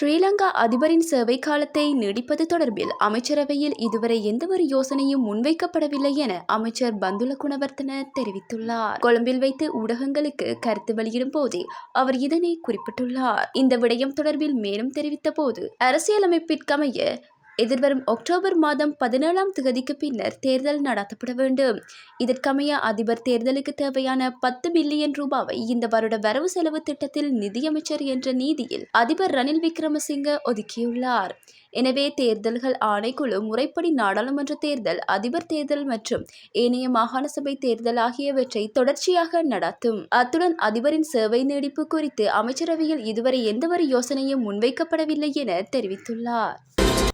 ஸ்ரீலங்கா அதிபரின் சேவை காலத்தை நீடிப்பது தொடர்பில் அமைச்சரவையில் இதுவரை எந்தவொரு யோசனையும் முன்வைக்கப்படவில்லை என அமைச்சர் பந்துல குணவர்த்தன தெரிவித்துள்ளார். கொழும்பில் வைத்து ஊடகங்களுக்கு கருத்து வெளியிடும் போதே அவர் இதனை குறிப்பிட்டுள்ளார். இந்த விடயம் தொடர்பில் மேலும் தெரிவித்த போது அரசியலமைப்பிற்கமைய எதிர்வரும் அக்டோபர் மாதம் பதினேழாம் தேதிக்கு பின்னர் தேர்தல் நடத்தப்பட வேண்டும். இதற்கமைய அதிபர் தேர்தலுக்கு தேவையான பத்து பில்லியன் ரூபாவை இந்த வருட வரவு செலவு திட்டத்தில் நிதியமைச்சர் என்ற நீதியில் அதிபர் ரணில் விக்ரமசிங்க ஒதுக்கியுள்ளார். எனவே தேர்தல்கள் ஆணைக்குழு முறைப்படி நாடாளுமன்ற தேர்தல் அதிபர் தேர்தல் மற்றும் ஏனைய மாகாண சபை தேர்தல் ஆகியவற்றை தொடர்ச்சியாக நடத்தும். அத்துடன் அதிபரின் சேவை நீடிப்பு குறித்து அமைச்சரவையில் இதுவரை எந்தவொரு யோசனையும் முன்வைக்கப்படவில்லை என தெரிவித்துள்ளார்.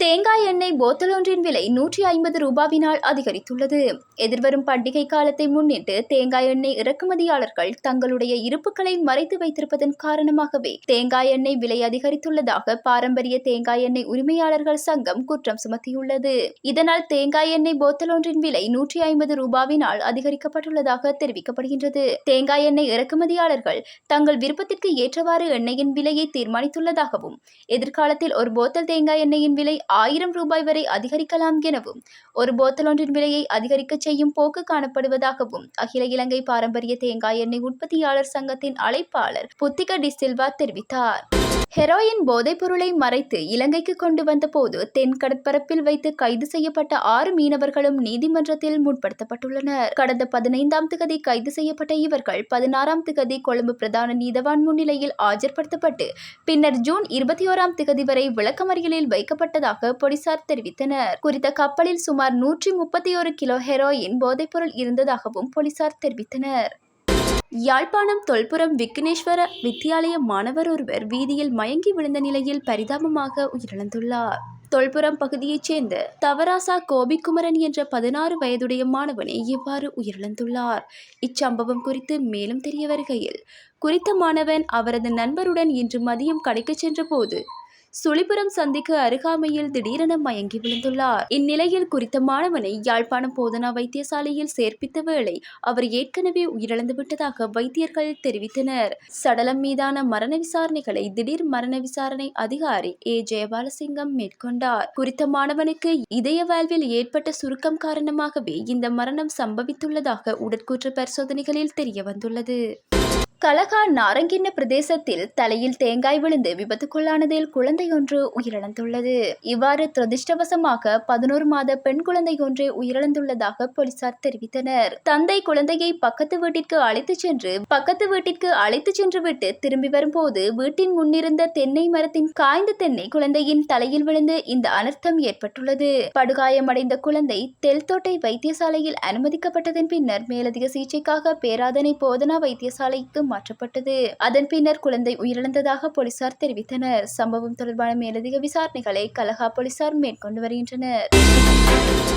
தேங்காய் எண்ணெய் போத்தல் ஒன்றின் விலை நூற்றி ஐம்பது ரூபாவினால் அதிகரித்துள்ளது. எதிர்வரும் பண்டிகை காலத்தை முன்னிட்டு தேங்காய் எண்ணெய் இறக்குமதியாளர்கள் தங்களுடைய இருப்புகளை மறைத்து வைத்திருப்பதன் காரணமாகவே தேங்காய் எண்ணெய் விலை அதிகரித்துள்ளதாக பாரம்பரிய தேங்காய் எண்ணெய் உரிமையாளர்கள் சங்கம் குற்றம் சுமத்தியுள்ளது. இதனால் தேங்காய் எண்ணெய் போத்தல் ஒன்றின் விலை நூற்றி ஐம்பது ரூபாவினால் அதிகரிக்கப்பட்டுள்ளதாக தெரிவிக்கப்படுகின்றது. தேங்காய் எண்ணெய் இறக்குமதியாளர்கள் தங்கள் விருப்பத்திற்கு ஏற்றவாறு எண்ணெயின் விலையை தீர்மானித்துள்ளதாகவும் எதிர்காலத்தில் ஒரு போத்தல் தேங்காய் எண்ணெயின் விலை ஆயிரம் ரூபாய் வரை அதிகரிக்கலாம் எனவும் ஒரு போத்தல் ஒன்றின் விலையை அதிகரிக்கச் செய்யும் போக்கு காணப்படுவதாகவும் அகில இலங்கை பாரம்பரிய தேங்காய் எண்ணெய் உற்பத்தியாளர் சங்கத்தின் அழைப்பாளர் புத்திக டிசில்வா தெரிவித்தார். ஹெரோயின் போதைப்பொருளை மறைத்து இலங்கைக்கு கொண்டு வந்தபோது தென் கடற்பரப்பில் வைத்து கைது செய்யப்பட்ட ஆறு மீனவர்களும் நீதிமன்றத்தில் முற்படுத்தப்பட்டுள்ளனர். கடந்த பதினைந்தாம் திகதி கைது செய்யப்பட்ட இவர்கள் பதினாறாம் திகதி கொழும்பு பிரதான நீதவான் முன்னிலையில் ஆஜர்படுத்தப்பட்டு பின்னர் ஜூன் இருபத்தி ஓராம் திகதி வரை விளக்கமறியலில் வைக்கப்பட்டதாக போலீசார் தெரிவித்தனர். குறித்த கப்பலில் சுமார் நூற்றி முப்பத்தி ஒரு கிலோ ஹெரோயின் போதைப்பொருள் இருந்ததாகவும் போலீசார் தெரிவித்தனர். யாழ்ப்பாணம் தொல்புரம் விக்னேஸ்வர வித்தியாலய மாணவர் ஒருவர் வீதியில் மயங்கி விழுந்த நிலையில் பரிதாபமாக உயிரிழந்துள்ளார். தொல்புரம் பகுதியைச் சேர்ந்த தவராசா கோபிக்குமரன் என்ற பதினாறு வயதுடைய மாணவனே இவ்வாறு உயிரிழந்துள்ளார். இச்சம்பவம் குறித்து மேலும் தெரிய வருகையில் குறித்த மாணவன் அவரது நண்பருடன் இன்று மதியம் கடைக்கு சென்றபோது சுழிபுரம் சந்திக்கு அருகாமையில் திடீரென மயங்கி விழுந்துள்ளார். இந்நிலையில் குறித்த மாணவனை யாழ்ப்பாணம் போதனா வைத்தியசாலையில் சேர்ப்பித்த வேளை அவர் ஏற்கனவே உயிரிழந்து விட்டதாக வைத்தியர்கள் தெரிவித்தனர். சடலம் மீதான மரண விசாரணைகளை திடீர் மரண விசாரணை அதிகாரி ஏ. ஜெயபாலசிங்கம் மேற்கொண்டார். குறித்த மாணவனுக்கு இதய வாழ்வில் ஏற்பட்ட சுருக்கம் காரணமாகவே இந்த மரணம் சம்பவித்துள்ளதாக உடற்கூற்று பரிசோதனைகளில் தெரிய வந்துள்ளது கலகா நாரங்கின்ன பிரதேசத்தில் தலையில் தேங்காய் விழுந்து விபத்துக்குள்ளானதில் குழந்தையொன்று உயிரிழந்துள்ளது. இவ்வாறு துரதிருஷ்டவசமாக பதினோரு மாத பெண் குழந்தை ஒன்று உயிரிழந்துள்ளதாக போலீசார் தெரிவித்தனர். தந்தை குழந்தையை பக்கத்து வீட்டிற்கு அழைத்து சென்று பக்கத்து வீட்டிற்கு அழைத்து சென்று விட்டு திரும்பி வரும்போது வீட்டின் முன்னிருந்த தென்னை மரத்தின் காய்ந்த தென்னை குழந்தையின் தலையில் விழுந்து இந்த அனர்த்தம் ஏற்பட்டுள்ளது. படுகாயமடைந்த குழந்தை தெல்தோட்டை வைத்தியசாலையில் அனுமதிக்கப்பட்டதன் பின்னர் மேலதிக சிகிச்சைக்காக பேராதனை போதனா வைத்தியசாலைக்கு மாற்றப்பட்டது. அதன் பின்னர் குழந்தை உயிரிழந்ததாக போலீசார் தெரிவித்தனர். சம்பவம் தொடர்பான மேலதிக விசாரணைகளை கலகா போலீசார் மேற்கொண்டு வருகின்றனர்.